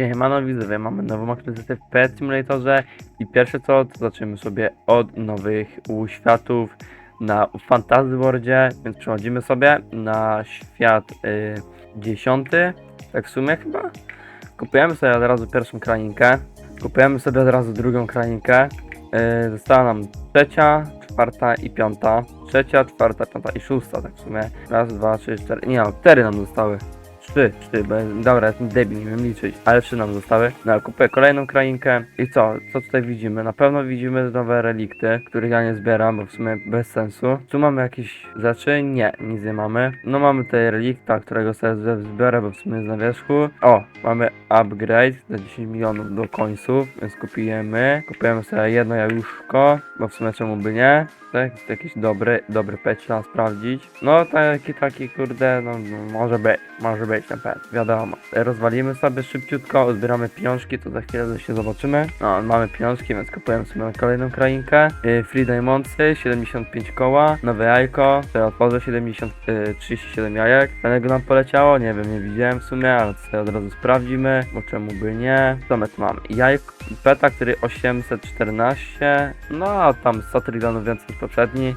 Siemano widzowie, mamy nową aktualizację w Pet Simulatorze i pierwsze co, to zaczniemy sobie od nowych światów na Fantasy Worldzie, więc przechodzimy sobie na świat y, dziesiąty, tak w sumie chyba. Kupujemy sobie od razu pierwszą krainkę, kupujemy sobie od razu drugą krainkę, y, została nam trzecia, czwarta i piąta, trzecia, czwarta, piąta i szósta, tak w sumie. Raz, dwa, trzy, cztery, nie, no, cztery nam zostały. Trzy, trzy, bo dobra, jestem debil, nie wiem liczyć, ale trzy nam zostały. No, ale kupuję kolejną krainkę i co, co tutaj widzimy? Na pewno widzimy nowe relikty, których ja nie zbieram, bo w sumie bez sensu. Tu mamy jakieś rzeczy? Nie, nic nie mamy. No mamy tutaj relikta, którego sobie zbiorę, bo w sumie jest na wierzchu. O, mamy upgrade za 10 milionów do końców, więc kupujemy. Kupujemy sobie jedno jajuszko, bo w sumie czemu by nie? Tak, jest jakiś dobry, dobry pet, trzeba sprawdzić. No taki, taki kurde, no, no może być, może być pet, wiadomo. Rozwalimy sobie szybciutko, zbieramy pieniążki, to za chwilę się zobaczymy. No, mamy pieniążki, więc kupujemy sobie kolejną krainkę. Yy, Free Diamondsy, 75 koła, nowe jajko, to otworzę 70, yy, 37 jajek. Tego nam poleciało, nie wiem, nie widziałem w sumie, ale sobie od razu sprawdzimy, bo czemu by nie. Co my tu mamy? Jajko, peta, który 814, no a tam 100 trylionów więcej niż poprzedni.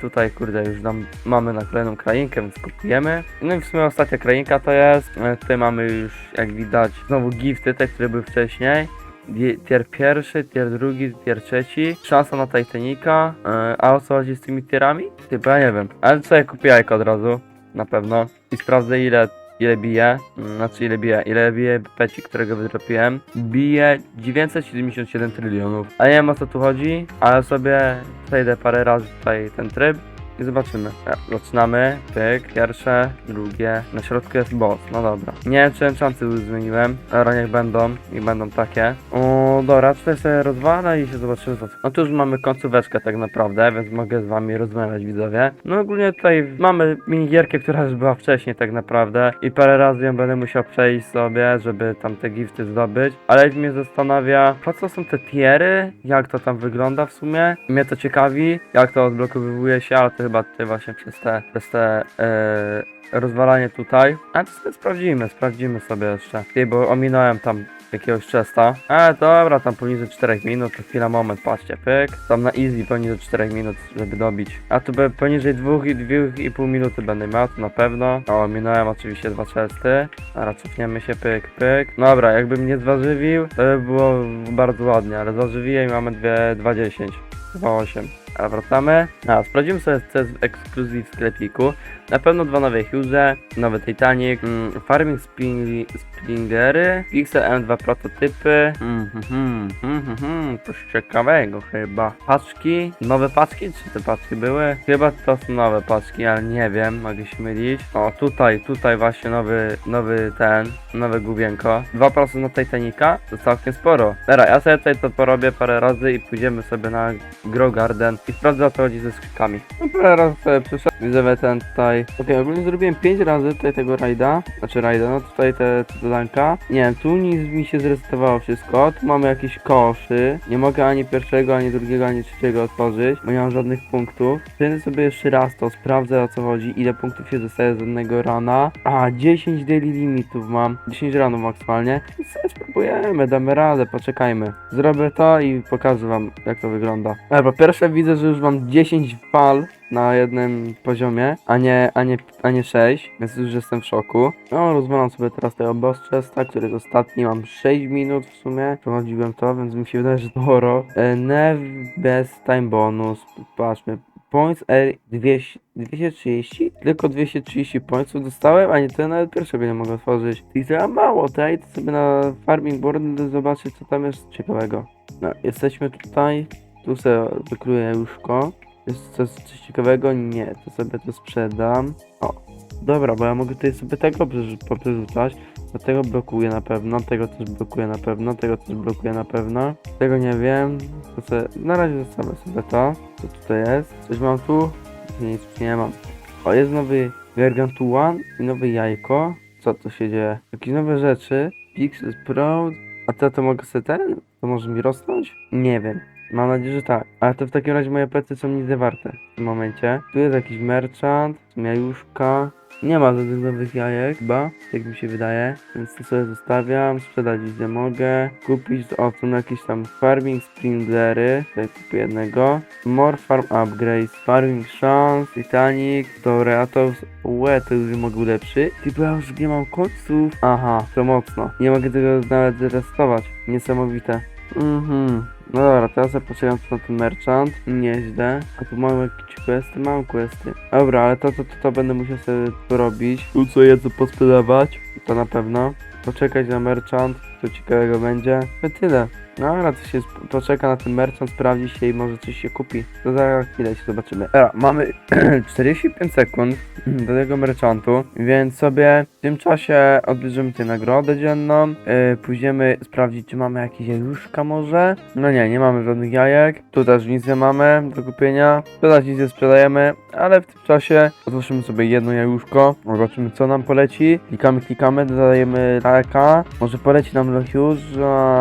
Tutaj kurde już nam mamy kolejną krainkę, więc kupujemy. No i w sumie ostatnia krainka to jest. Yy, tutaj mamy już jak widać znowu gifty, te które były wcześniej. Tier pierwszy, tier drugi, tier trzeci. Szansa na Titanica. Yy, a o co chodzi z tymi tierami? Chyba ja nie wiem. Ale co ja kupię jajko od razu. Na pewno. I sprawdzę ile ile bije, znaczy ile bije, ile bije peci, którego wydropiłem, bije 977 trylionów. A nie wiem o co tu chodzi, ale sobie przejdę parę razy tutaj ten tryb i zobaczymy. Ja, zaczynamy, pyk, pierwsze, drugie, na środku jest boss, no dobra. Nie wiem czy enchanty już zmieniłem, ale niech będą, niech będą takie. O, dobra, tutaj sobie rozwalę i się zobaczymy co. No tu już mamy końcóweczkę tak naprawdę, więc mogę z wami rozmawiać widzowie. No ogólnie tutaj mamy minigierkę, która już była wcześniej tak naprawdę i parę razy ją będę musiał przejść sobie, żeby tam te gifty zdobyć, ale mnie zastanawia, po co są te tiery, jak to tam wygląda w sumie. Mnie to ciekawi, jak to odblokowywuje się, ale to chyba tutaj właśnie przez te, przez te e, rozwalanie tutaj. A to sobie sprawdzimy, sprawdzimy sobie jeszcze. Ty, bo ominąłem tam jakiegoś chesta. A dobra, tam poniżej 4 minut, to chwila, moment, patrzcie, pyk. Tam na easy poniżej 4 minut, żeby dobić. A tu be- poniżej 2 i 2,5 minuty będę miał, to na pewno. O, minąłem oczywiście dwa chesty. Teraz cofniemy się, pyk, pyk. Dobra, jakbym nie zważywił, to by było bardzo ładnie, ale zażywiłem i mamy 2,10. 2,8. Ale wracamy. A, sprawdzimy sobie jest ekskluzyw w sklepiku. Na pewno dwa nowe Hughes, nowy Titanic, mm, Farming Spring, Springery, Pixel M2 prototypy. Mm, mm, mm, mm, coś ciekawego chyba. Paczki, nowe paczki, czy te paczki były? Chyba to są nowe paczki, ale nie wiem, mogę się mylić. O, tutaj, tutaj właśnie nowy, nowy ten, nowe gubienko. 2% na Titanica, to całkiem sporo. Dobra, ja sobie tutaj to porobię parę razy i pójdziemy sobie na Grow Garden i sprawdzę o co chodzi ze skrzykami. No parę sobie widzę ten tutaj. Okej, ogólnie zrobiłem 5 razy tutaj tego rajda, znaczy rajda, no tutaj te, zadanka. Nie wiem, tu nic mi się zresetowało wszystko, tu mamy jakieś koszy. Nie mogę ani pierwszego, ani drugiego, ani trzeciego otworzyć, bo nie mam żadnych punktów. Przejdę sobie jeszcze raz to, sprawdzę o co chodzi, ile punktów się dostaje z jednego rana. A, 10 daily limitów mam, 10 ranów maksymalnie. Spróbujemy, damy radę, poczekajmy. Zrobię to i pokażę wam jak to wygląda. Ale po pierwsze widzę, że już mam 10 fal na jednym poziomie, a nie, a nie, a nie 6, więc już jestem w szoku. No, rozwalam sobie teraz tego boss chesta, który jest ostatni, mam 6 minut w sumie, prowadziłem to, więc mi się wydaje, że sporo. E, Nev bez time bonus, patrzmy, points e, 200, 230, tylko 230 pointsów dostałem, a nie to nawet pierwszego nie mogę otworzyć. I mało, tutaj to sobie na farming board zobaczyć co tam jest ciekawego. No, jesteśmy tutaj, tu sobie wykluję jajuszko. Jest coś, coś ciekawego? Nie, to sobie to sprzedam. O, dobra, bo ja mogę tutaj sobie tego przerzu- poprzerzucać. Do tego blokuję na pewno, tego też blokuję na pewno, tego też blokuję na pewno. Tego nie wiem. To sobie, na razie zostawię sobie to. Co tutaj jest? Coś mam tu? Nic nie mam. O, jest nowy Gargantuan i nowe jajko. Co tu się dzieje? Jakieś nowe rzeczy. Pixel Sprout. A to, to mogę sobie ten? To może mi rosnąć? Nie wiem. Mam nadzieję, że tak. Ale to w takim razie moje pety są nic warte w tym momencie. Tu jest jakiś merchant, jajuszka. Nie ma żadnych nowych jajek, chyba, jak mi się wydaje. Więc to sobie zostawiam, sprzedać gdzie mogę. Kupić, o, są jakieś tam farming springlery. Tutaj kupię jednego. More farm upgrades, farming chance, Titanic, dobra, a to, łe, to już mogę ulepszyć. Ty, bo ja już nie mam końców. Aha, to mocno. Nie mogę tego nawet zrestować. Niesamowite. Mhm. No dobra, teraz ja poczekam na ten merchant. Nieźle. A tu mamy jakieś questy? Mam questy. Dobra, ale to, to, to, to będę musiał sobie porobić. Tu co jest posprzedawać. To na pewno. Poczekać na merchant. Co ciekawego będzie. To tyle. No to się poczeka na ten merchant, sprawdzi się i może coś się kupi. To za chwilę się zobaczymy. Dobra, mamy 45 sekund do tego merchantu, więc sobie w tym czasie odbierzemy tę nagrodę dzienną. Yy, pójdziemy sprawdzić, czy mamy jakieś jajuszka może. No nie, nie mamy żadnych jajek. Tu też nic nie mamy do kupienia. Sprzedać nic nie sprzedajemy, ale w tym czasie otworzymy sobie jedno jajuszko. Zobaczymy, co nam poleci. Klikamy, klikamy, dodajemy lajka. Może poleci nam Lochiusz.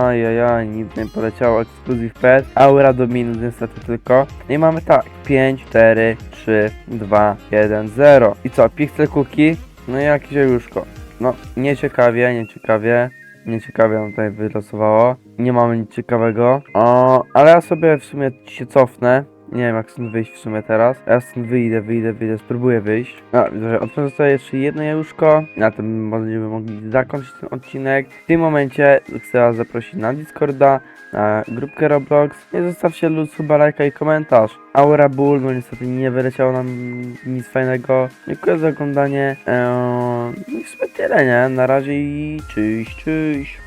Ajajaj, nic nie poleciało. Exclusive pet. Aura do minus niestety tylko. No I mamy tak. 5, 4, 3, 2, 1, 0. I co? Pixel cookie. No i jakieś jajuszko. No, nieciekawie, nieciekawie. Nieciekawie nam tutaj wylosowało. Nie mamy nic ciekawego. O, ale ja sobie w sumie się cofnę. Nie wiem jak stąd wyjść w sumie teraz. Ja stąd wyjdę, wyjdę, wyjdę, spróbuję wyjść. No, dobrze, otworzę sobie jeszcze jedno jajuszko. Na tym będziemy mogli zakończyć ten odcinek. W tym momencie chcę was zaprosić na Discorda, na grupkę Roblox. Nie zostawcie lub suba, lajka i komentarz. Aura Bull, no niestety nie wyleciało nam nic fajnego. Dziękuję za oglądanie. Eee, no i tyle, nie? Na razie i cześć, cześć.